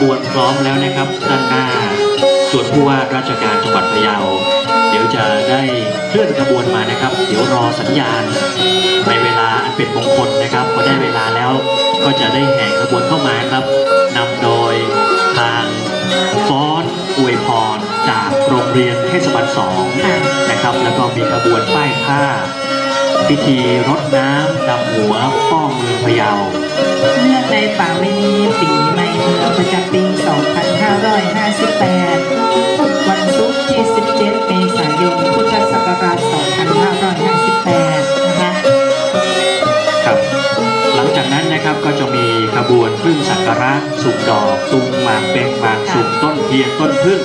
บวนพร้อมแล้วนะครับด้านหน้าส่วนผู้ว่าราชการจังหวัดพะเยา เดี๋ยวจะได้เคลื่อนขบวนมานะครับ เดี๋ยวรอสัญญาณ ในเวลาอันเป็นมงคลนะครับพอได้เวลาแล้วก็จะได้แห่ขบวนเข้ามาครับนำโดยทางฟ้อนอวยพรจากโรงเรียนเทศบาลสองนะครับ แล้วก็มีขบวนป้ายผ้า พิธีรดน้ำดำหัวป้อเมืองพะเยาเนื่องในป่าไม่มีปีใหม่เมืองประจำปี 2558 วันศุกร์ที่ 17 เมษายน พุทธศักราช 2558 นะคะครับ หลังจากนั้นนะครับก็จะมี บวนพึ่งสักการะสุกดอกตุงหมากเป็งหมากสุกต้นเทียนต้นพึ่ง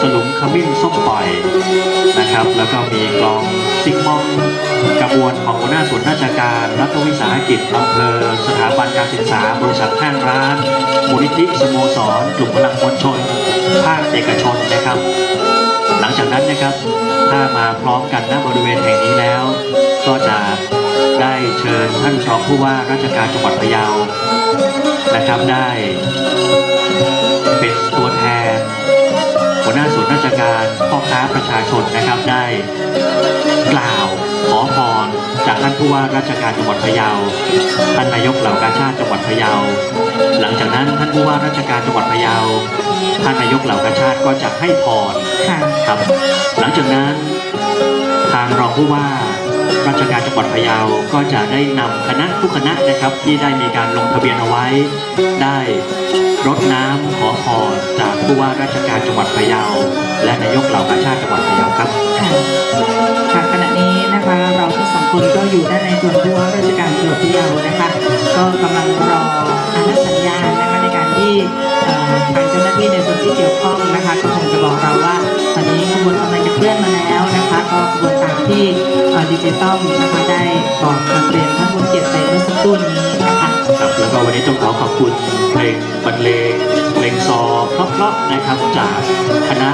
สลุงขมิ้นส้มปล่อยนะครับ แล้วก็มีกลองซิงมองกระบวนของหัวหน้าส่วนราชการรัฐวิสาหกิจอำเภอสถาบันการศึกษา บริษัทห้างร้านมูลนิธิสโมสรกลุ่มพลังมวลชนภาคเอกชนนะครับ หลังจากนั้นนะครับถ้ามาพร้อมกันณบริเวณแห่งนี้แล้ว ก็จะได้เชิญท่านรองผู้ว่าราชการจังหวัดพะเยา นะครับได้เป็นตัวแทนหัวหน้าส่วนราชการพ่อค้าประชาชนนะครับได้กล่าวขอพรจากท่านผู้ว่าราชการจังหวัดพะเยา ท่านนายกเหล่ากาชาติจังหวัดพะเยา หลังจากนั้นท่านผู้ว่าราชการจังหวัดพะเยา ท่านนายกเหล่ากาชาติก็จะให้พรค่ะ ครับ หลังจากนั้นทางรองผู้ว่า ราชการจังหวัดพะเยา ก็จะได้นำคณะทุกคณะนะครับที่ได้มีการลงทะเบียนเอาไว้ ได้รดน้ำขอพรจากผู้ว่าราชการจังหวัดพะเยา และนายกเหล่ากาชาติจังหวัดพะเยาครับค่ะขณะนี้นะคะเราทั้งสองคนก็อยู่ด้านในส่วนผู้ว่าราชการจังหวัดพะเยานะคะ ก็กำลังรออนุสัญญาณนะคะในการที่ทางเจ้าหน้าที่ในส่วนที่เกี่ยวข้องนะคะก็คงจะบอกเราว่า ตอนนี้ขบวนกำลังจะเคลื่อนมา ดิจิตอลนะคะได้บอกนักเรียนท่านผู้เกียรติไปเมื่อสักครู่นี้นะคะครับแล้วก็วันนี้ต้องขอขอบคุณเพลงบรรเลงเพลงซอเพราะๆนะครับจากคณะ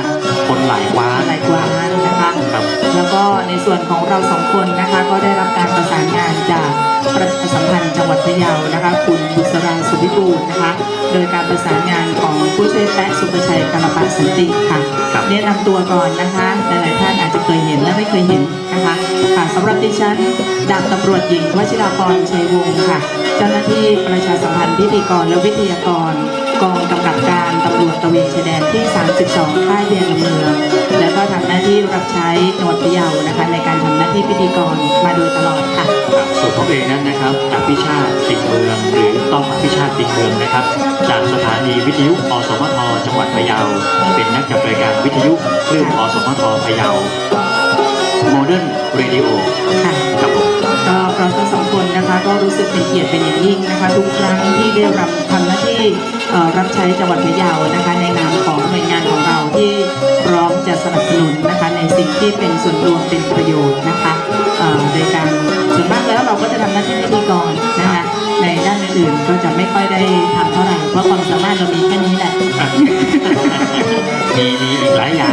คนหลายว้าอะไรกว่านั้นนะคะครับแล้วก็ในส่วนของเราสองคนนะคะก็ได้รับการประสานงานจากประชาสัมพันธ์จังหวัดพะเยานะคะ คุณบุษราสุวิบูลย์นะคะ โดยการประสานงานของผู้ช่วยแปะสุประชัยกรปะสันติค่ะครับแนะนำตัวก่อนนะคะหลายๆท่านอาจจะ เคยเห็นและไม่เคยเห็นนะคะค่ะสำหรับดิฉันดาบตำรวจหญิงวชิราพรชัยวงศ์ค่ะ เจ้าหน้าที่ประชาสัมพันธ์พิธีกรและวิทยากร กองกำกับการตำรวจตะเวนชายแดนที่ 32 ค่ายเวียงเมืองและก็ทำหน้าที่รับใช้จังหวัดพะเยานะคะในการทำหน้าที่พิธีกรมาโดยตลอดค่ะครับส่วนผมเองนั้นนะครับอภิชาติติเมืองหรือต้องอภิชาติติเมืองนะครับ จากสถานีวิทยุอสมท จังหวัดพะเยา เป็นนักจัดรายการวิทยุคลื่นอสมทพะเยา Modern Radio ค่ะครับผมก็เราทั้งสองคนนะคะก็รู้สึกเป็นเกียรติเป็นอย่างยิ่งนะคะทุกครั้งที่ได้รับทำหน้าที่เอ่อรับใช้จังหวัดพะเยานะคะ ในนามของหน่วยงานของเราที่พร้อมจะสนับสนุนนะคะในสิ่งที่เป็นส่วนรวมเป็นประโยชน์นะคะเอ่อโดยการส่วนมากแล้วเราก็จะทำหน้าที่พิธีกรนะคะในด้าน อื่นก็จะไม่ค่อยได้ทำเท่าไหร่เพราะความสามารถเรามีแค่นี้แหละ มีมีอีกหลายอย่าง